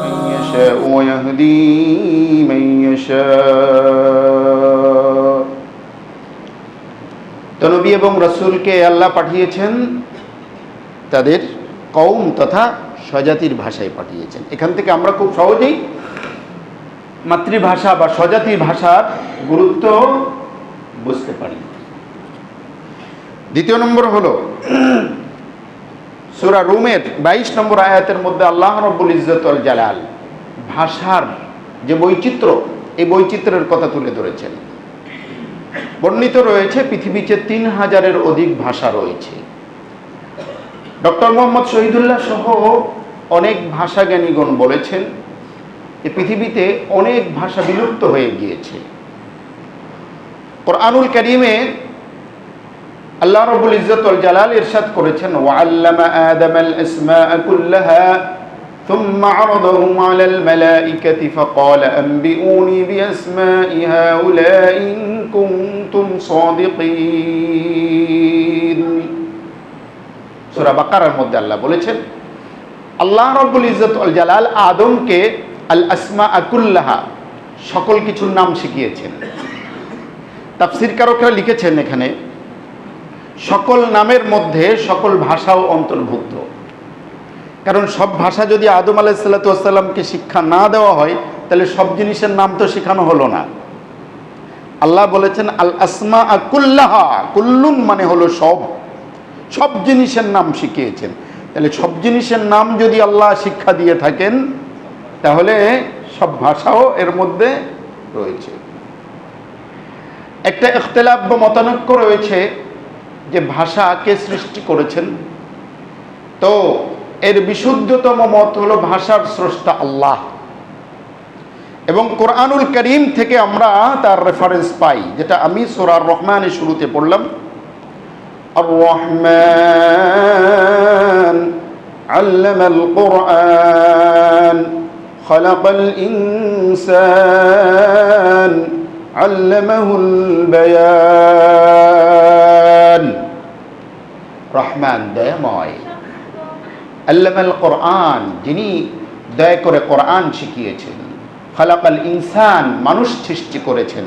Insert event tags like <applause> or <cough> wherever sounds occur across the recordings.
من يشاء ويهدي من يشاء তো নবী এবং রসুলকে আল্লাহ পাঠিয়েছেন তাদের কৌম তথা স্বজাতির ভাষায় পাঠিয়েছেন এখান থেকে আমরা খুব সহজেই মাতৃভাষা বা স্বজাতি ভাষার গুরুত্ব বুঝতে পারি দ্বিতীয় নম্বর হলো সুরা রুমের বাইশ নম্বর আয়াতের মধ্যে আল্লাহ রব্বুল ইজ্জতুল জালাল ভাষার যে বৈচিত্র্য, এই বৈচিত্র্যের কথা তুলে ধরেছেন। বর্ণিত রয়েছে পৃথিবীতে তিন হাজারের অধিক ভাষা রয়েছে। ডক্টর মোহাম্মদ শহীদুল্লাহ সহ অনেক ভাষাজ্ঞানীগণ বলেছেন যে পৃথিবীতে অনেক ভাষা বিলুপ্ত হয়ে গিয়েছে। কোরআনুল করিমে আল্লাহ রবুল ইজ্জতুল জালাল ইরশাদ করেছেন ওয়াল্লামা আদমাল আসমাআ কুল্লাহা ثم عرضهم على الملائكة فقال أنبئوني بأسماء هؤلاء إن كنتم صادقين সূরা বাকারার মধ্যে আল্লাহ বলেছেন আল্লাহ রব্বুল ইজ্জত আল জালাল আদমকে আল আসমা আকুল্লাহা সকল কিছুর নাম শিখিয়েছেন তাফসির কারকরা লিখেছেন এখানে সকল নামের মধ্যে সকল ভাষাও অন্তর্ভুক্ত। কারণ সব ভাষা যদি আদম আলাইসাল্লাতামকে শিক্ষা না দেওয়া হয়, তাহলে সব জিনিসের নাম তো শেখানো হলো না। আল্লাহ বলেছেন, আল আসমা আকুল্লাহা কুল্লুন মানে হলো সব। সব জিনিসের নাম শিখিয়েছেন। তাহলে সব জিনিসের নাম যদি আল্লাহ শিক্ষা দিয়ে থাকেন, তাহলে সব ভাষাও এর মধ্যে রয়েছে। একটা ইখতলাফ বা মতানৈক্য রয়েছে। যে ভাষাকে সৃষ্টি করেছেন, তো এর বিশুদ্ধতম মত হলো ভাষার স্রষ্টা আল্লাহ। এবং কোরআনুল করিম থেকে আমরা তার রেফারেন্স পাই, যেটা আমি সোরার রহমানের শুরুতে পড়লাম। আর রহমান আল্লামাল কোরআন, খলাকাল ইনসান, আল্লামাহুল বায়ান। রহমান, দয়াময়। আল্লামাল কোরআন, যিনি দয়া করে কোরআন শিখিয়েছেন। ফালাকাল ইনসান, মানুষ সৃষ্টি করেছেন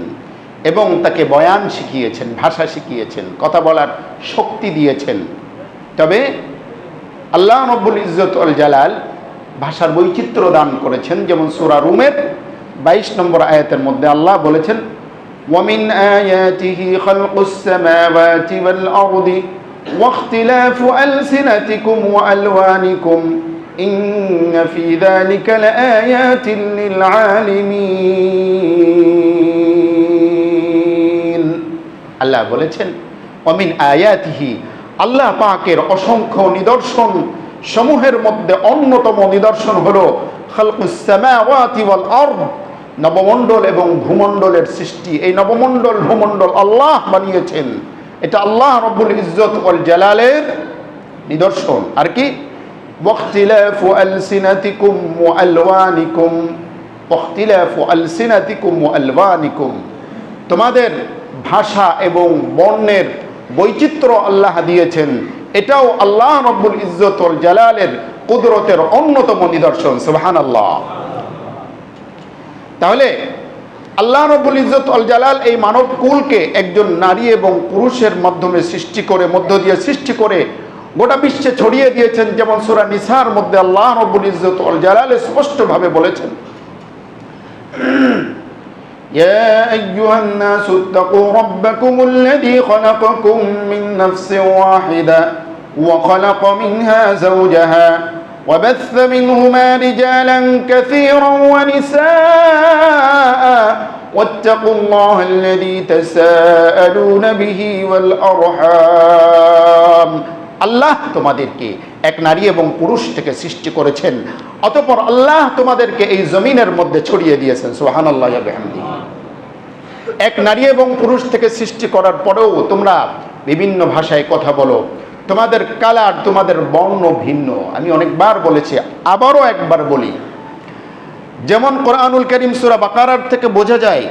এবং তাকে বয়ান শিখিয়েছেন, ভাষা শিখিয়েছেন, কথা বলার শক্তি দিয়েছেন। তবে আল্লাহ নব্বুল ইজ্জত আল জালাল ভাষার বৈচিত্র্য দান করেছেন, যেমন সুরা রুমের বাইশ নম্বর আয়াতের মধ্যে আল্লাহ বলেছেন ওয়ামিন আয়াতিহি খালকুস সামাওয়াতি ওয়াল আরদি واختلاف ألسنتكم وألوانكم إن في ذلك لآيات للعالمين আল্লাহ বলেছেন অমিন আয়াতিহি আল্লাহ পাকের অসংখ্য নিদর্শন সমূহের মধ্যে অন্যতম নিদর্শন হলো খালকুস সামাওয়াতি ওয়াল আরদ নবমণ্ডল এবং ভূমণ্ডলের সৃষ্টি এই নবমণ্ডল ভূমণ্ডল আল্লাহ বানিয়েছেন এটা আল্লাহ রব্বুল ইজ্জত ওয়াল জালালের নিদর্শন। আর কি? ওয়া আলওয়ানিকুম ওয়াখতিলাফু আলসিনাতিকুম ওয়া আলওয়ানিকুম তোমাদের ভাষা এবং বর্ণের বৈচিত্র্য আল্লাহ দিয়েছেন। এটাও আল্লাহ রব্বুল ইজ্জত ওয়াল জালালের কুদরতের অন্যতম নিদর্শন। সুবহানাল্লাহ। তাহলে আল্লাহ রব্বুল ইজ্জত আল জালাল এই মানব কুলকে একজন নারী এবং পুরুষের মাধ্যমে সৃষ্টি করে মধ্য দিয়ে সৃষ্টি করে গোটা বিশ্বে ছড়িয়ে দিয়েছেন যেমন সুরা নিসার মধ্যে আল্লাহ রব্বুল ইজ্জত আল জালাল স্পষ্টভাবে বলেছেন يا أيها الناس اتقوا ربكم الذي خلقكم من نفس واحدة وخلق منها زوجها وبث منهما رجالا كثيرا ونساء واتقوا الله الذي تساءلون به والأرحام আল্লাহ তোমাদেরকে এক নারী এবং পুরুষ থেকে সৃষ্টি করেছেন অতপর আল্লাহ তোমাদেরকে এই জমিনের মধ্যে ছড়িয়ে দিয়েছেন সোহান আল্লাহ এক নারী এবং পুরুষ থেকে সৃষ্টি করার পরেও তোমরা বিভিন্ন ভাষায় কথা বলো তোমাদের কালার, তোমাদের বর্ণ ভিন্ন। আমি অনেকবার বলেছি, আবারও একবার বলি। যেমন কোরআনুল করিম সুরা বাকারার থেকে বোঝা যায়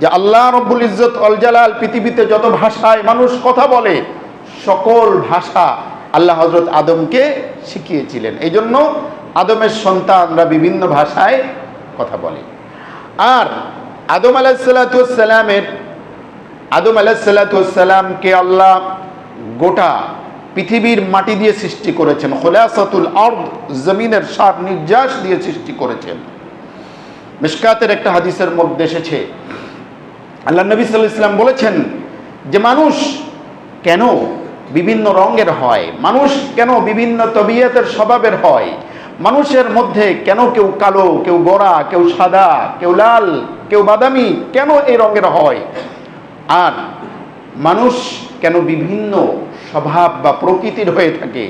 যে আল্লাহ রব্বুল ইজ্জত অল জালাল পৃথিবীতে যত ভাষায় মানুষ কথা বলে, সকল ভাষা আল্লাহ হজরত আদমকে শিখিয়েছিলেন। এই জন্য আদমের সন্তানরা বিভিন্ন ভাষায় কথা বলে। আর আদম আলাহিসাল্লামের আদম আলাহিসাল্লামকে আল্লাহ গোটা পৃথিবীর মাটি দিয়ে সৃষ্টি করেছেন, খোলাসাতুল আর্দ, জমিনের সার নির্যাস দিয়ে সৃষ্টি করেছেন। মিশকাতের একটা হাদিসের মধ্যে এসেছে। আল্লাহ নবী সাল্লাহ ইসলাম বলেছেন যে মানুষ কেন বিভিন্ন রঙের হয়? মানুষ কেন বিভিন্ন তবিয়তের স্বভাবের হয়? মানুষের মধ্যে কেন কেউ কালো, কেউ গোরা কেউ সাদা, কেউ লাল, কেউ বাদামি, কেন এই রঙের হয়? আর মানুষ কেন বিভিন্ন স্বভাব বা প্রকৃতির হয়ে থাকে।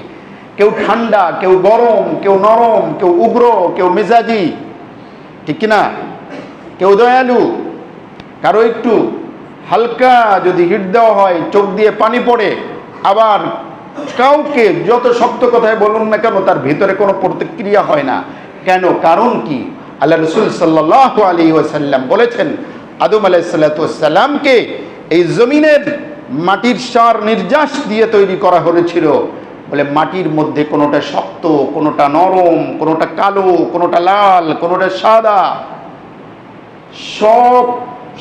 কেউ ঠান্ডা, কেউ গরম, কেউ নরম, কেউ উগ্র, কেউ মেজাজি। ঠিক কিনা? কেউ দয়ালু, কারও একটু হালকা যদি হিট দেওয়া হয়, চোখ দিয়ে পানি পড়ে, আবার কাউকে যত শক্ত কথায় বলুন না কেন, তার ভিতরে কোনো প্রতিক্রিয়া হয় না। কেন? কারণ কি? আল্লাহ রসুল সাল্লাহ আলী ওয়াসাল্লাম বলেছেন, আদম আলাইসাল্লাতামকে এই জমিনের মাটির সার নির্যাস দিয়ে তৈরি করা হয়েছিল। বলে মাটির মধ্যে কোনোটা শক্ত, কোনোটা নরম, কোনোটা কালো, কোনোটা লাল, কোনোটা সাদা। সব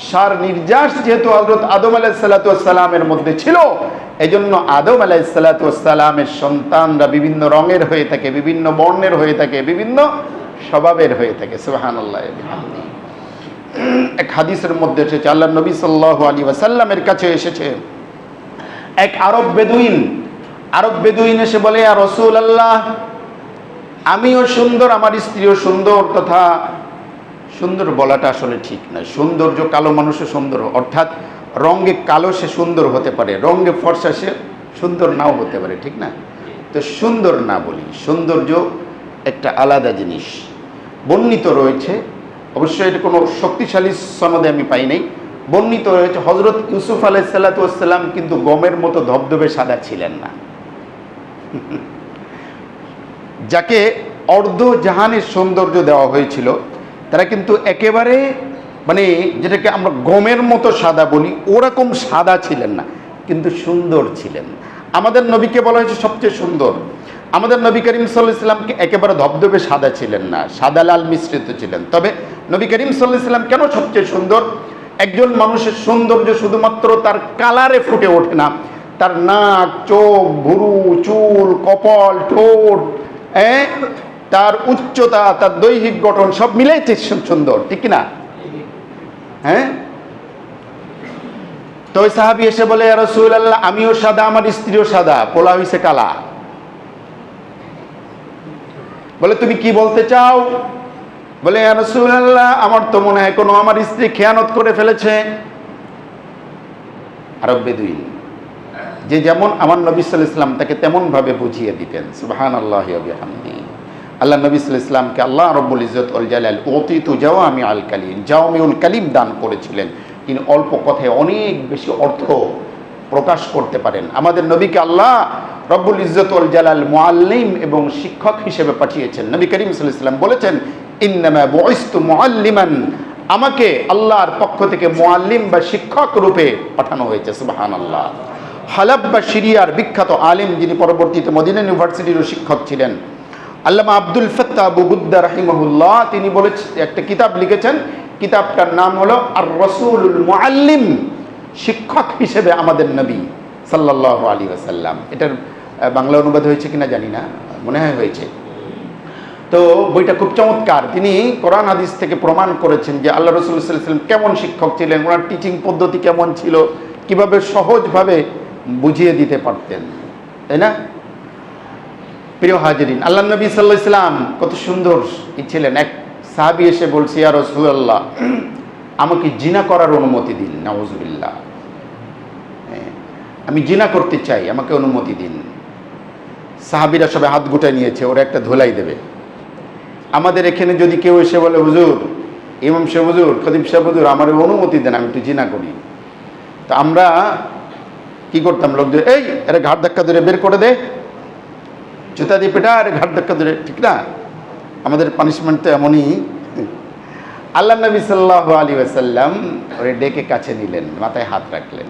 সার নির্যাস যেহেতু হজরত আদম আলাইসাল্লাতামের মধ্যে ছিল এই জন্য আদম আলাইসাল্লাতামের সন্তানরা বিভিন্ন রঙের হয়ে থাকে, বিভিন্ন বর্ণের হয়ে থাকে, বিভিন্ন স্বভাবের হয়ে থাকে। সুবাহান এক হাদিসের মধ্যে এসেছে আল্লাহ নবী সাল্লাহ আলী ওয়াসাল্লামের কাছে এসেছে এক আরব বেদুইন। আরব বেদুইন এসে বলে রসুল আল্লাহ আমিও সুন্দর, আমার স্ত্রীও সুন্দর। তথা সুন্দর বলাটা আসলে ঠিক নয়। সৌন্দর্য কালো মানুষের সুন্দর, অর্থাৎ রঙে কালো সে সুন্দর হতে পারে, রঙে ফর্সা সে সুন্দর নাও হতে পারে, ঠিক না? তো সুন্দর না বলি, সৌন্দর্য একটা আলাদা জিনিস। বর্ণিত রয়েছে, অবশ্যই এটা কোনো শক্তিশালী সনদে আমি পাই নাই। বর্ণিত রয়েছে হজরত ইউসুফ আলাই সাল্লাতাম কিন্তু গমের মতো ধবধবে সাদা ছিলেন না। <laughs> যাকে অর্ধ জাহানের সৌন্দর্য দেওয়া হয়েছিল, তারা কিন্তু একেবারে মানে যেটাকে আমরা গমের মতো সাদা বলি, ওরকম সাদা ছিলেন না, কিন্তু সুন্দর ছিলেন। আমাদের নবীকে বলা হয়েছে সবচেয়ে সুন্দর। আমাদের নবী করিম সাল্লাহ ইসলামকে একেবারে ধবধবে সাদা ছিলেন না, সাদা লাল মিশ্রিত ছিলেন। তবে নবী করিম সাল্লাহ ইসলাম কেন সবচেয়ে সুন্দর? একজন মানুষের সৌন্দর্য শুধুমাত্র তার কালারে ফুটে ওঠে না। তার নাক, চোখ, ভুরু, চুল, কপাল, ঠোঁট হ্যাঁ তার উচ্চতা, তার দৈহিক গঠন সব মিলেই সুন্দর, ঠিক না হ্যাঁ তো সাহাবি এসে বলে রসুল আল্লাহ আমিও সাদা, আমার স্ত্রীও সাদা, পোলা হইছে কালা। বলে, তুমি কি বলতে চাও? বলে রসুল আল্লাহ আমার তো মনে হয় কোনো আমার স্ত্রী খেয়ানত করে ফেলেছে। আরব বেদুইন যে যেমন আমার নবী সাল ইসলাম তাকে তেমনভাবে বুঝিয়ে দিতেন সুবাহান আল্লাহ আল্লাহ নবী সাল ইসলামকে আল্লাহ রব্বুল ইজত উল জালাল অতীতু জাওয়ামি আল কালিম জাওয়ামি উল কালিম দান করেছিলেন। তিনি অল্প কথায় অনেক বেশি অর্থ প্রকাশ করতে পারেন। আমাদের নবীকে আল্লাহ রব্বুল ইজত উল জালাল মোয়াল্লিম এবং শিক্ষক হিসেবে পাঠিয়েছেন। নবী করিম সাল ইসলাম বলেছেন আমাকে আল্লাহর পক্ষ থেকে মোয়াল্লিম বা শিক্ষক রূপে পাঠানো হয়েছে সুবাহান আল্লাহ হালাব বা সিরিয়ার বিখ্যাত আলিম যিনি পরবর্তীতে মদিনা ইউনিভার্সিটিরও শিক্ষক ছিলেন, আল্লামা আব্দুল ফত্তা আবু বুদ্দা রাহিমহুল্লাহ, তিনি বলে একটা কিতাব লিখেছেন, কিতাবটার নাম হলো আর রসুল মোয়াল্লিম শিক্ষক হিসেবে আমাদের নবী সাল্লাহ আলী আসাল্লাম এটার বাংলা অনুবাদ হয়েছে কিনা জানি না, মনে হয় হয়েছে। তো বইটা খুব চমৎকার। তিনি কোরআন হাদিস থেকে প্রমাণ করেছেন যে আল্লাহ রসুল সাল্লাম কেমন শিক্ষক ছিলেন, ওনার টিচিং পদ্ধতি কেমন ছিল, কীভাবে সহজভাবে বুঝিয়ে দিতে পারতেন, তাই না? প্রিয় হাজিরিন, আল্লাহ নবী সাল্লাহ ইসলাম কত সুন্দর ছিলেন। এক সাহাবি এসে বলছি আর রসুল্লাহ আমাকে জিনা করার অনুমতি দিন নওয়াজবিল্লা আমি জিনা করতে চাই, আমাকে অনুমতি দিন। সাহাবিরা সবাই হাত গুটায় নিয়েছে, ওরা একটা ধোলাই দেবে। আমাদের এখানে যদি কেউ এসে বলে, হুজুর, ইমাম সাহেব, হুজুর খদিব সাহেব, হুজুর, আমার অনুমতি দেন, আমি একটু জিনা করি। তো আমরা কি করতাম লোকদের এই এটা ঘাট ধাক্কা ধরে বের করে দে। জুতা দিয়ে পেটা আর ঘাট ধাক্কা ধরে, ঠিক না? আমাদের পানিশমেন্ট তো এমনই। আল্লাহ নবী সাল্লাহ আলী আসাল্লাম ওরে ডেকে কাছে নিলেন, মাথায় হাত রাখলেন।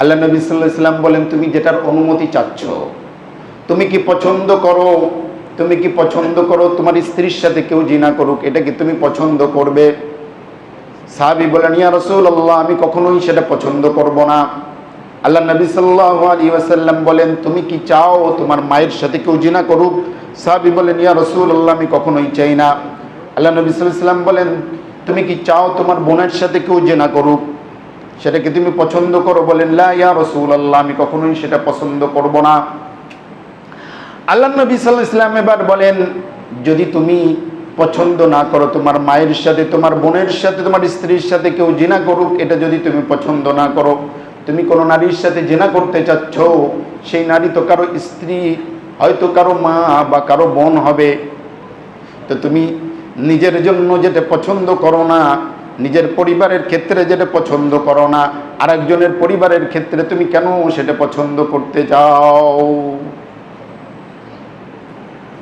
আল্লাহ নবী সাল্লাহ ইসলাম বলেন, তুমি যেটার অনুমতি চাচ্ছ, তুমি কি পছন্দ করো তুমি কি পছন্দ করো? তোমার স্ত্রীর সাথে কেউ জিনা করুক, এটা কি তুমি পছন্দ করবে? সাহাবি বলেন, ইয়া রসুল আল্লাহ আমি কখনোই সেটা পছন্দ করব না। আল্লাহ নবী সাল্লাহ আলী ওয়াসাল্লাম বলেন, তুমি কি চাও তোমার মায়ের সাথে কেউ জিনা করুক? সাহাবি বলেন, ইয়া রসুল আল্লাহ আমি কখনোই চাই না। আল্লাহ নবী সাল্লাম বলেন, তুমি কি চাও তোমার বোনের সাথে কেউ জেনা করুক? সেটাকে তুমি পছন্দ করো? বলেন, লা, ইয়া রসুল আল্লাহ আমি কখনোই সেটা পছন্দ করব না। আল্লাহ নবী সাল্লাহ ইসলাম এবার বলেন, যদি তুমি পছন্দ না করো, তোমার মায়ের সাথে, তোমার বোনের সাথে, তোমার স্ত্রীর সাথে কেউ জিনা করুক, এটা যদি তুমি পছন্দ না করো, তুমি কোনো নারীর সাথে জেনা করতে চাচ্ছ, সেই নারী তো কারও স্ত্রী, হয়তো কারও মা বা কারও বোন হবে। তো তুমি নিজের জন্য যেটা পছন্দ করো না, নিজের পরিবারের ক্ষেত্রে যেটা পছন্দ করো না, আরেকজনের পরিবারের ক্ষেত্রে তুমি কেন সেটা পছন্দ করতে চাও?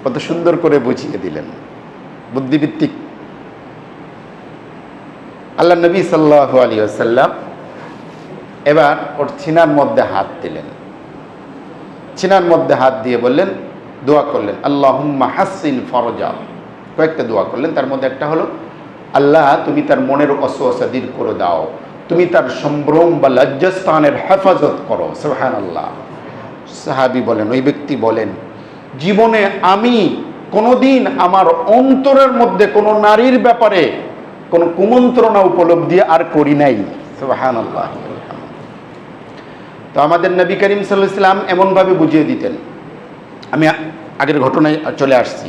কত সুন্দর করে বুঝিয়ে দিলেন। বুদ্ধিভিত্তিক আল্লাহ নবী সাল্লাহ আলী আসাল্লাম এবার ওর ছিনার মধ্যে হাত দিলেন। ছিনার মধ্যে হাত দিয়ে বললেন, দোয়া করলেন আল্লাহ হাসিন ফরজা। কয়েকটা দোয়া করলেন, তার মধ্যে একটা হলো, আল্লাহ, তুমি তার মনের অসুয়াশা দূর করে দাও। তুমি তার সম্ভ্রম বা লজ্জাস্থানের হেফাজত করো। সোহান আল্লাহ সাহাবি বলেন, ওই ব্যক্তি বলেন জীবনে আমি কোনোদিন আমার অন্তরের মধ্যে কোনো নারীর ব্যাপারে কোনো কুমন্ত্রণা উপলব্ধি আর করি নাই। তো আমাদের নবী করিম সাল্লাহ ইসলাম এমনভাবে বুঝিয়ে দিতেন। আমি আগের ঘটনায় চলে আসছি।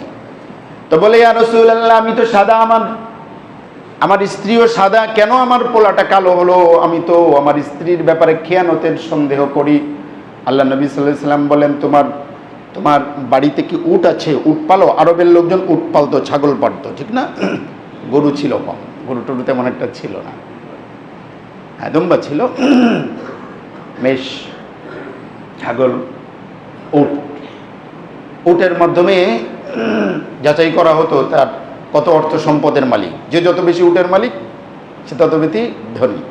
তো বলে, ইয়া রসুল্লাহ আমি তো সাদা আমার আমার স্ত্রীও সাদা, কেন আমার পোলাটা কালো হলো? আমি তো আমার স্ত্রীর ব্যাপারে খেয়ানতের সন্দেহ করি। আল্লাহ নবী সাল্লাহ সাল্লাম বলেন, তোমার তোমার বাড়িতে কি উট আছে? উট পালো? আরবের লোকজন উট পালতো, ছাগল পালতো, ঠিক না? গরু ছিল কম, গরু টরু তেমন একটা ছিল না। হ্যাঁ দম্বা ছিল। মেষ ছাগল, উট। উটের মাধ্যমে যাচাই করা হতো তার কত অর্থ সম্পদের মালিক। যে যত বেশি উটের মালিক, সে তত বেশি ধনী।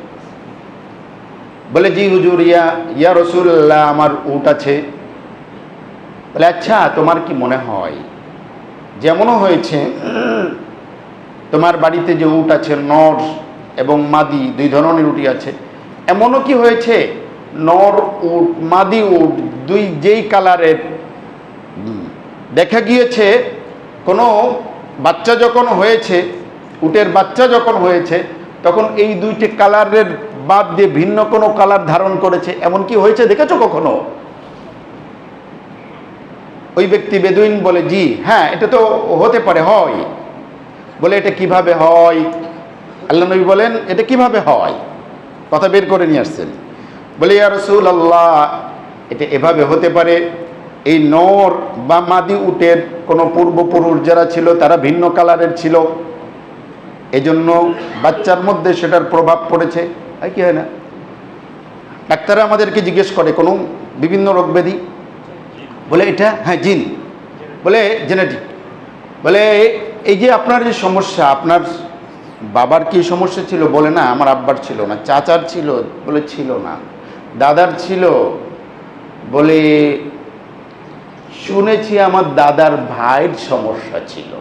বলে, জি হুজুর, ইয়া ইয়া রসুল্লাহ আমার উট আছে। বলে আচ্ছা তোমার কি মনে হয় যেমনও হয়েছে, তোমার বাড়িতে যে উট আছে, নর এবং মাদি, দুই ধরনের উটি আছে, এমনও কি হয়েছে? নর উট, মাদি উট, দুই যেই কালারের দেখা গিয়েছে, কোনো বাচ্চা যখন হয়েছে, উটের বাচ্চা যখন হয়েছে, তখন এই দুইটি কালারের বাদ দিয়ে ভিন্ন কোনো কালার ধারণ করেছে, এমন কি হয়েছে দেখেছ কখনো? ওই ব্যক্তি বেদুইন বলে, জি হ্যাঁ এটা তো হতে পারে, হয়। বলে, এটা কীভাবে হয়? আল্লাহ নবী বলেন, এটা কীভাবে হয়? কথা বের করে নিয়ে আসছেন। বলে, ইয়া রসুল আল্লাহ এটা এভাবে হতে পারে, এই নর বা মাদি উটের কোনো পূর্বপুরুষ যারা ছিল, তারা ভিন্ন কালারের ছিল। এজন্য বাচ্চার মধ্যে সেটার প্রভাব পড়েছে। হয় কি হয় না? ডাক্তাররা আমাদেরকে জিজ্ঞেস করে, কোনো বিভিন্ন রোগ ব্যাধি বলে এটা হ্যাঁ জিন। বলে জেনেটিক। বলে, এই যে আপনার যে সমস্যা, আপনার বাবার কি সমস্যা ছিল? বলে, না, আমার আব্বার ছিল না, চাচার ছিল, বলে ছিল না, দাদার ছিল। বলে, শুনেছি আমার দাদার ভাইয়ের সমস্যা ছিল।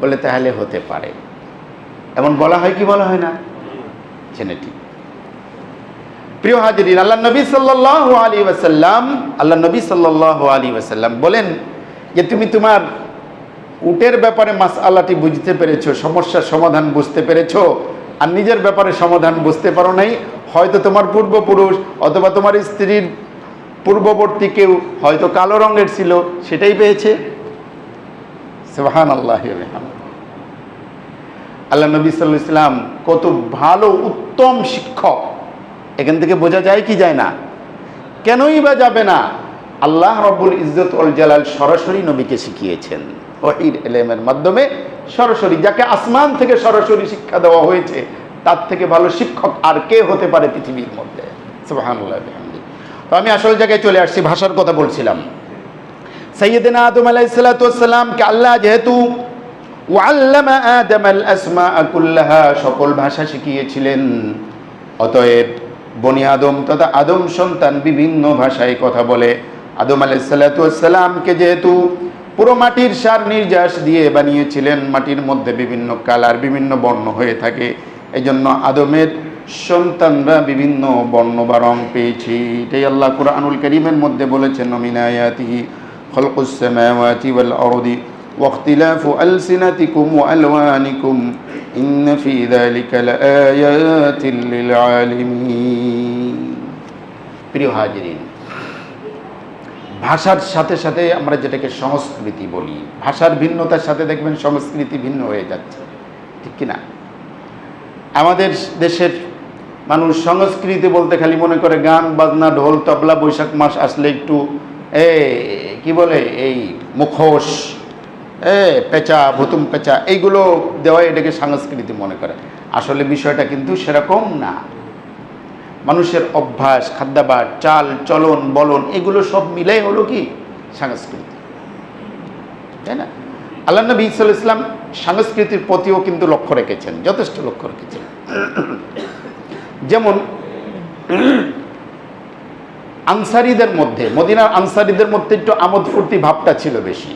বলে, তাহলে হতে পারে। এমন বলা হয় কি বলা হয় না? জেনেটিক। প্রিয় হাজিরিন, আল্লাহ নবী সাল্লাহ আলী ওয়াসাল্লাম, আল্লাহ নবী সাল্লাহ আলী ওয়াসাল্লাম বলেন যে তুমি তোমার উটের ব্যাপারে মাস আল্লাহটি বুঝতে পেরেছ, সমস্যার সমাধান বুঝতে পেরেছ, আর নিজের ব্যাপারে সমাধান বুঝতে পারো নাই, হয়তো তোমার পূর্বপুরুষ অথবা তোমার স্ত্রীর পূর্ববর্তী কেউ হয়তো কালো রঙের ছিল, সেটাই পেয়েছে। সুবহান আল্লাহ আল্লাহ নবী সাল্লাহ ইসলাম কত ভালো, উত্তম শিক্ষক। এখান থেকে বোঝা যায় কি যায় না? কেনই বা যাবে না? আল্লাহ রব্বুল ইজ্জত উল জালাল সরাসরি নবীকে শিখিয়েছেন। ওহির এলেমের মাধ্যমে সরাসরি, যাকে আসমান থেকে সরাসরি শিক্ষা দেওয়া হয়েছে, তার থেকে ভালো শিক্ষক আর কে হতে পারে পৃথিবীর মধ্যে? তো আমি আসল জায়গায় চলে আসছি, ভাষার কথা বলছিলাম। সৈয়দিনা আদম আলাইসালাতামকে আল্লাহ যেহেতু সকল ভাষা শিখিয়েছিলেন, অতএব বনি আদম তথা আদম সন্তান বিভিন্ন ভাষায় কথা বলে। আদম আলাইসাল্লাতামকে যেহেতু পুরো মাটির সার নির্যাস দিয়ে বানিয়েছিলেন, মাটির মধ্যে বিভিন্ন কালার, বিভিন্ন বর্ণ হয়ে থাকে। এই জন্য আদমের সন্তানরা বিভিন্ন বর্ণ বা রং পেয়েছি। এটাই আল্লাহ কুরআনুল করিমের মধ্যে বলেছেন নমিনায়াতিহি খলকুস সামাওয়াতি ওয়াল আরদি। واختلاف ألسنتكم وألوانكم إن في ذلك لآيات للعالمين প্রিয় হাজিরিন ভাষার সাথে সাথে আমরা যেটাকে সংস্কৃতি বলি ভাষার ভিন্নতার সাথে দেখবেন সংস্কৃতি ভিন্ন হয়ে যাচ্ছে ঠিক কি না আমাদের দেশের মানুষ সংস্কৃতি বলতে খালি মনে করে গান বাজনা ঢোল তবলা বৈশাখ মাস আসলে একটু এ কি বলে এই মুখোশ এ, পেঁচা, ভুতুম পেঁচা, এইগুলো দেওয়া এটাকে সংস্কৃতি মনে করে। আসলে বিষয়টা কিন্তু সেরকম না। মানুষের অভ্যাস, খাদ্যাভাস, চাল, চলন, বলন, এগুলো সব মিলাই হলো কি? সংস্কৃতি তাই না? আল্লাহ নবী ইসলাম ইসলাম সংস্কৃতির প্রতিও কিন্তু লক্ষ্য রেখেছেন, যথেষ্ট লক্ষ্য রেখেছেন। যেমন আনসারিদের মধ্যে, মদিনার আনসারিদের মধ্যে একটু আমোদ ফুর্তি ভাবটা ছিল বেশি।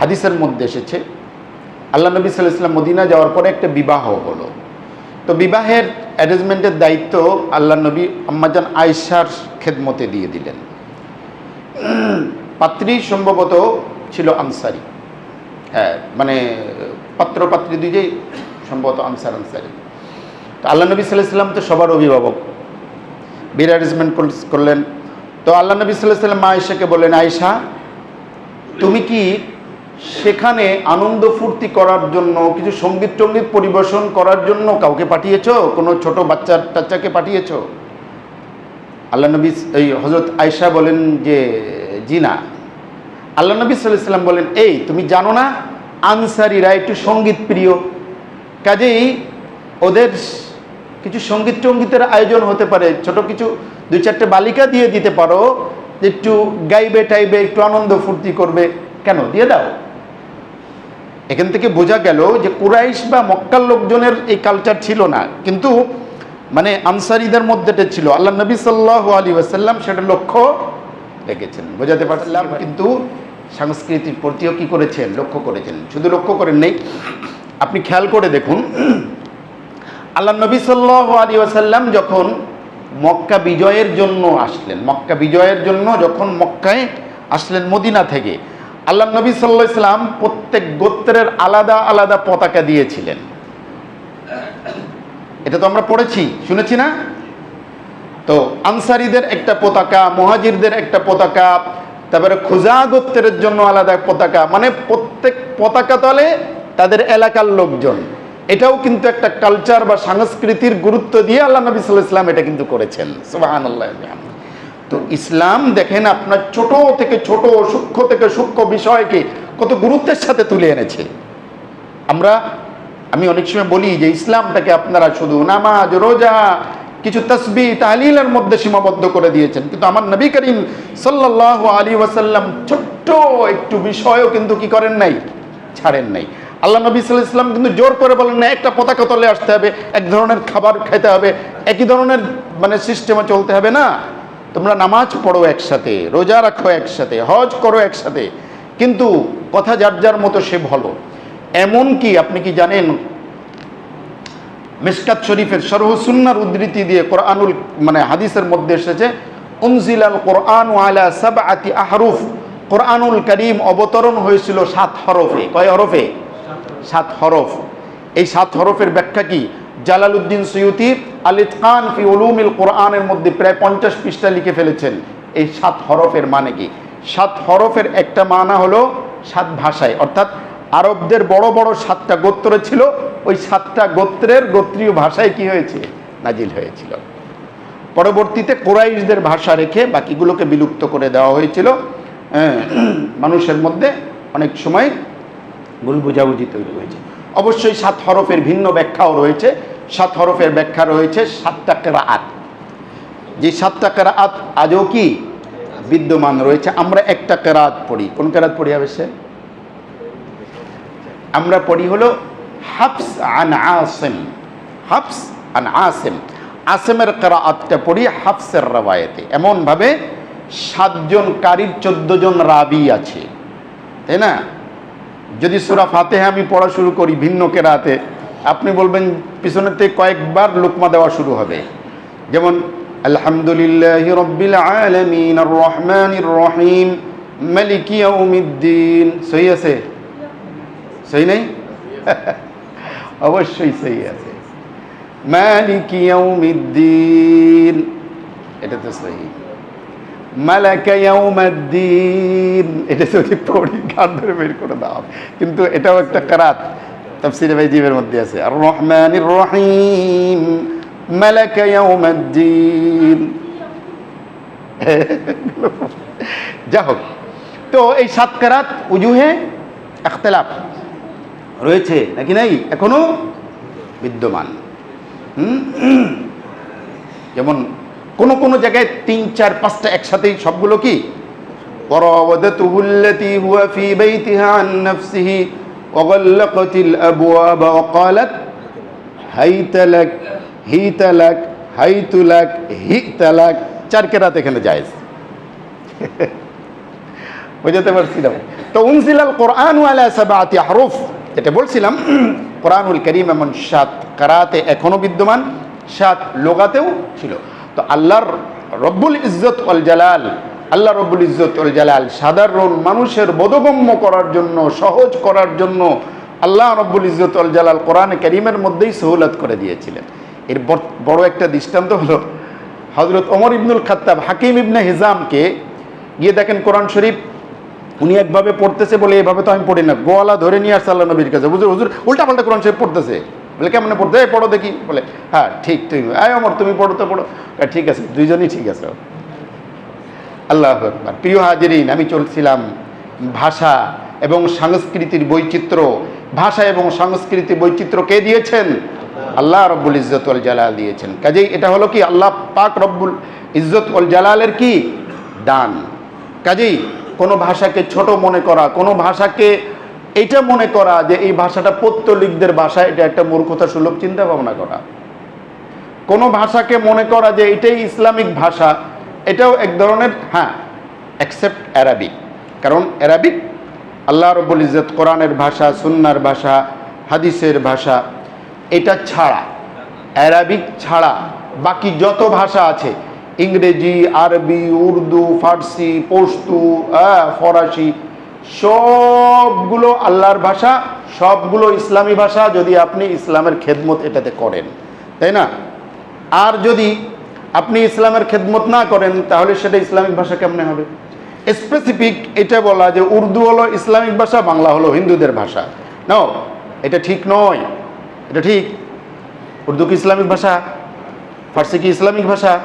হাদিসের মধ্যে এসেছে, আল্লাহ নবী সাল্লাহ ইসলাম মদিনা যাওয়ার পরে একটা বিবাহ হলো। তো বিবাহের অ্যারেঞ্জমেন্টের দায়িত্ব আল্লাহ নবী আম্মাজান আয়সার খেদমতে দিয়ে দিলেন। পাত্রী সম্ভবত ছিল আনসারি। হ্যাঁ মানে পাত্র পাত্রী দুইজেই সম্ভবত আনসার আনসারি। তো আল্লাহ নবী সাল্লাহ তো সবার অভিভাবক। বিয়ের অ্যারেঞ্জমেন্ট করলেন। তো আল্লাহ নবী সাল্লাহ সাল্লাম মা আয়সাকে বললেন আয়সা তুমি কি সেখানে আনন্দ ফুর্তি করার জন্য, কিছু সংগীত টঙ্গীত পরিবেশন করার জন্য কাউকে পাঠিয়েছ? কোনো ছোট বাচ্চার টাচ্চাকে পাঠিয়েছো? আল্লাহ নবী এই হজরত আয়সা বলেন যে জিনা আল্লাহ নবী সাল্লাম বলেন, এই, তুমি জানো না? আনসারিরা একটু সংগীত প্রিয়। কাজেই ওদের কিছু সংগীত টঙ্গীতের আয়োজন হতে পারে। ছোট কিছু, দুই চারটে বালিকা দিয়ে দিতে পারো, একটু গাইবে টাইবে একটু আনন্দ ফুর্তি করবে। কেন? দিয়ে দাও। এখান থেকে বোঝা গেল যে কুরাইশ বা মক্কার লোকজনের এই কালচার ছিল না। কিন্তু মানে আনসারিদের মধ্যে এটা ছিল। আল্লাহ নবী সাল্লাহ আলী ওয়াসাল্লাম সেটা লক্ষ্য রেখেছেন। বোঝাতে পারছিলাম কিন্তু সংস্কৃতির প্রতিও কি করেছেন? লক্ষ্য করেছেন। শুধু লক্ষ্য করেন নেই আপনি খেয়াল করে দেখুন। আল্লাহ নবী সাল্লাহ আলী ওয়াসাল্লাম যখন মক্কা বিজয়ের জন্য আসলেন মক্কা বিজয়ের জন্য যখন মক্কায় আসলেন মদিনা থেকে আল্লাহ নবী সাল্লাহ ইসলাম প্রত্যেক গোত্রের আলাদা আলাদা পতাকা দিয়েছিলেন। এটা তো আমরা পড়েছি, শুনেছি না? তো আনসারিদের একটা পতাকা, মহাজিরদের একটা পতাকা, তারপরে খুজা গোত্রের জন্য আলাদা পতাকা মানে প্রত্যেক পতাকা তলে তাদের এলাকার লোকজন। এটাও কিন্তু একটা কালচার বা সংস্কৃতির গুরুত্ব দিয়ে আল্লাহ নবী সাল্লাহ ইসলাম এটা কিন্তু করেছেন। সুবাহান আল্লাহ তো ইসলাম দেখেন আপনার ছোট থেকে ছোট, সূক্ষ্ম থেকে সূক্ষ্ম বিষয়কে কত গুরুত্বের সাথে তুলে এনেছে। আমরা, আমি অনেক সময় বলি যে ইসলামটাকে আপনারা শুধু নামাজ, রোজা, কিছু তসবি, তাহলিলের মধ্যে সীমাবদ্ধ করে দিয়েছেন। কিন্তু আমার নবী করিম সাল্লাহ আলী ওয়াসাল্লাম ছোট্ট একটু বিষয়ও কিন্তু কি করেন নাই? ছাড়েন নাই। আল্লাহ নবী সাল্লাহ ইসলাম কিন্তু জোর করে বলেন, না, একটা পতাকা তলে আসতে হবে, এক ধরনের খাবার খেতে হবে, একই ধরনের মানে সিস্টেমে চলতে হবে না। তোমরা নামাজ পড়ো একসাথে, রোজা রাখো একসাথে, হজ করো একসাথে, কিন্তু কথা যার যার মতো সে ভালো। এমন কি আপনি কি জানেন? মিসকাত শরীফের সরহসুন্নার উদ্ধৃতি দিয়ে কোরআনুল মানে হাদিসের মধ্যে এসেছে, উনজিলাল কোরআন আলা সাবআতি আহরুফ। কোরআনুল করিম অবতরণ হয়েছিল সাত হরফে। কয় হরফে? সাত হরফ। এই সাত হরফের ব্যাখ্যা কি? জালালউদ্দিন সৈয়দি আলিদ খান ফি উলুমিল কোরআনের মধ্যে প্রায় পঞ্চাশ পৃষ্ঠা লিখে ফেলেছেন। এই সাত হরফের মানে কি? সাত হরফের একটা মানা হলো সাত ভাষায়। অর্থাৎ আরবদের বড় বড় সাতটা গোত্র ছিল ওই সাতটা গোত্রের গোত্রীয় ভাষায় কি হয়েছে? নাজিল হয়েছিল। পরবর্তীতে কোরাইশদের ভাষা রেখে বাকিগুলোকে বিলুপ্ত করে দেওয়া হয়েছিল। হ্যাঁ, মানুষের মধ্যে অনেক সময় ভুল বুঝাবুঝি তৈরি হয়েছে। অবশ্যই সাত হরফের ভিন্ন ব্যাখ্যাও রয়েছে। সাত হরফের ব্যাখ্যা রয়েছে সাতটা কেরাত যে সাতটা কেরাত আজও কি বিদ্যমান রয়েছে? আমরা একটা কেরাত পড়ি। কোন কেরাত পড়ি অবশ্যই আমরা পড়ি হলো হাফস আন আসেম। হাফস আন আসেম। আসেমের কেরাআতটা পড়ি হাফসের রাবায়েতে এমনভাবে সাতজন কারির চোদ্দ জন রাবি আছে। তাই না? যদি সুরা ফাতেহা আমি পড়া শুরু করি ভিন্ন কেরাতে, আপনি বলবেন পিছনেতে কয়েকবার লুকমা দেওয়া শুরু হবে। যেমন, আলহামদুলিল্লাহ রব্বিল আলামিন আর রহমানির রহিম, মালিক ইয়াউমিদ্দিন। সহি আছে? সহি নেই? <laughs> অবশ্যই সহি আছে। মালিক ইয়াউমিদ্দিন। এটা তো সহি। বের করে দাও। কিন্তু এটাও একটা কারাত। তাফসিরে মধ্যে আছে। আর রহমানির রহিম <laughs> যা হোক। তো এই সাত কারাত উজুহে এখতলাফ। রয়েছে নাকি নাই? এখনও বিদ্যমান? <clears throat> যেমন কোন কোন জায়গায় তিন চার পাঁচটা একসাথেই সবগুলো কি وراودته التي هو في بيتها عن نفسه وغلقت الأبواب وقالت هيت لك هيت لك هيت لك هيت لك চার কেরাত এখানে জায়েজ <laughs> বুঝতে পারছিলাম তো উনজিলাল কোরআন আলা সাবাতি আহরুফ যেটা বলছিলাম <clears throat> কোরআনুল করিম এমন সাত কারাতে এখনো বিদ্যমান সাত লোগাতেও ছিল তো আল্লাহর রব্বুল ইজ্জত অল জালাল, আল্লাহ রব্বুল ইজ্জত অল জালাল সাধারণ মানুষের বোধগম্য করার জন্য, সহজ করার জন্য আল্লাহ রব্বুল ইজ্জত অল জালাল কোরআন করিমের মধ্যেই সহুলত করে দিয়েছিলেন। এর বড়- একটা দৃষ্টান্ত হলো হজরত ওমর ইবনুল খাত্তাব হাকিম ইবনে হিজামকে গিয়ে দেখেন কোরআন শরীফ, উনি একভাবে পড়তেছে বলে এভাবে তো আমি পড়ি না, গোয়ালা ধরে নিয়ে আসছে আল্লাহ নবীর কাছে। বুঝুর হুজুর উল্টা পাল্টা কোরআন শরীফ পড়তেছে। বলে, কেমন পড়তে? পড়ো দেখি। বলে হ্যাঁ ঠিক তুমি আয় অমর, তুমি পড়ো তো পড়ো। ঠিক আছে, দুইজনই ঠিক আছে। আল্লাহ প্রিয় হাজিরিন, আমি চলছিলাম ভাষা এবং সংস্কৃতির বৈচিত্র্য। ভাষা এবং সংস্কৃতি বৈচিত্র্য কে দিয়েছেন? আল্লাহ রব্বুল ইজ্জত ওল জালাল দিয়েছেন। কাজেই এটা হলো কি? আল্লাহ পাক রব্বুল ইজ্জত ওল জালালের কি? দান। কাজেই কোনো ভাষাকে ছোট মনে করা, কোনো ভাষাকে এটা মনে করা যে এই ভাষাটা পত্তলিকদের ভাষা, এটা একটা মূর্খতা সুলভ চিন্তা ভাবনা করা। কোনো ভাষাকে মনে করা যে এটাই ইসলামিক ভাষা, এটাও এক ধরনের হ্যাঁ অ্যাকসেপ্ট অ্যারাবিক কারণ অ্যারাবিক আল্লাহ রব্বুল ইজ্জত কোরআনের ভাষা, সুন্নার ভাষা, হাদিসের ভাষা, এটা ছাড়া অ্যারাবিক ছাড়া বাকি যত ভাষা আছে, ইংরেজি, আরবি, উর্দু, ফার্সি পশতু ফরাসি সবগুলো আল্লাহর ভাষা, সবগুলো ইসলামী ভাষা যদি আপনি ইসলামের খেদমত এটাতে করেন, তাই না? আর যদি আপনি ইসলামের খেদমত না করেন, তাহলে সেটা ইসলামিক ভাষা কেমনে হবে? স্পেসিফিক এটা বলা যে উর্দু হলো ইসলামিক ভাষা, বাংলা হলো হিন্দুদের ভাষা। নাও, এটা ঠিক নয়। এটা ঠিক। উর্দু কি ইসলামিক ভাষা? ফার্সি কি ইসলামিক ভাষা?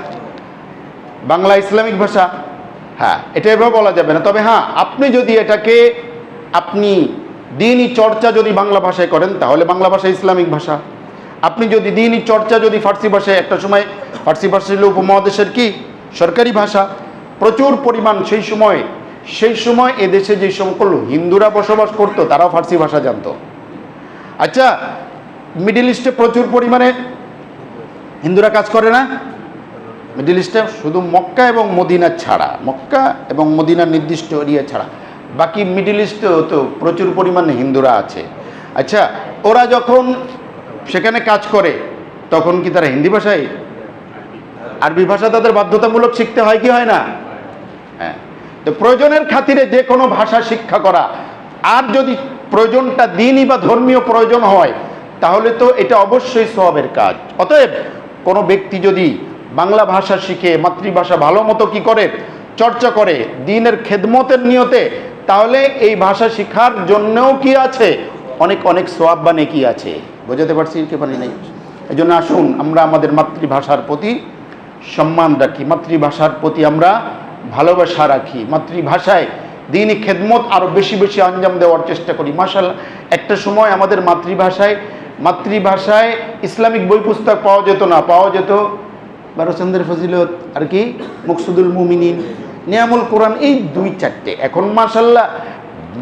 বাংলা ইসলামিক ভাষা? হ্যাঁ এটা এভাবে বলা যাবে না। তবে হ্যাঁ আপনি যদি এটাকে, আপনি দিনই চর্চা যদি বাংলা ভাষায় করেন, তাহলে বাংলা ভাষা ইসলামিক ভাষা। আপনি যদি দিনই চর্চা যদি ফার্সি ভাষায়, একটা সময় ফার্সি ভাষা ছিল উপমহাদেশের কি? সরকারি ভাষা। প্রচুর পরিমাণ সেই সময় সেই সময় এদেশে যে সকল হিন্দুরা বসবাস করতো, তারাও ফার্সি ভাষা জানতো। আচ্ছা মিডিল ইস্টে প্রচুর পরিমাণে হিন্দুরা কাজ করে না? মিডিল ইস্টে শুধু মক্কা এবং মদিনা ছাড়া, মক্কা এবং মদিনার নির্দিষ্ট এরিয়া ছাড়া। বাকি মিডিল ইস্টেও তো প্রচুর পরিমাণে হিন্দুরা আছে। আচ্ছা ওরা যখন সেখানে কাজ করে, তখন কি তারা হিন্দি ভাষায়? আরবি ভাষা তাদের বাধ্যতামূলক শিখতে হয় কি হয় না? হ্যাঁ। তো প্রয়োজনের খাতিরে যে কোনো ভাষা শিক্ষা করা। আর যদি প্রয়োজনটা দিনই বা ধর্মীয় প্রয়োজন হয়, তাহলে তো এটা অবশ্যই সবের কাজ। অতএব কোনো ব্যক্তি যদি বাংলা ভাষা শিখে মাতৃভাষা ভালো মতো কী করে? চর্চা করে, দিনের খেদমতের নিয়তে। তাহলে এই ভাষা শিখার জন্যও কি আছে? অনেক অনেক সোয়াব বা নেকি আছে? বোঝাতে পারছি কি পারি নাই? এই জন্য আসুন আমরা আমাদের মাতৃভাষার প্রতি সম্মান রাখি। মাতৃভাষার প্রতি আমরা ভালোবাসা রাখি। মাতৃভাষায় দিনই খেদমত আরও বেশি বেশি আঞ্জাম দেওয়ার চেষ্টা করি। মাসাল একটা সময় আমাদের মাতৃভাষায় মাতৃভাষায় ইসলামিক বই পুস্তক পাওয়া যেত না। পাওয়া যেত বারোচন্দ্রের ফজিলত, আর কি? মুকসুদুল মুমিনিন। নিয়ামুল কোরআন এই দুই চারটে। এখন মাসাল্লাহ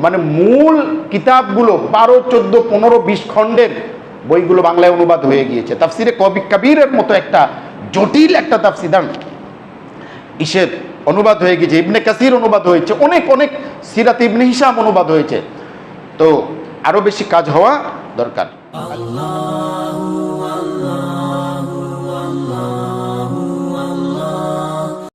মানে মূল কিতাবগুলো বারো, চোদ্দ, পনেরো, বিশ খণ্ডের বইগুলো বাংলায় অনুবাদ হয়ে গিয়েছে। তাফসিরে কবি কবিরের মতো একটা জটিল একটা তাফসিদান ইসের অনুবাদ হয়ে গেছে ইবনে কাসির অনুবাদ হয়েছে। অনেক অনেক সিরাত ইবনে হিসাম অনুবাদ হয়েছে। তো আরও বেশি কাজ হওয়া দরকার। Allah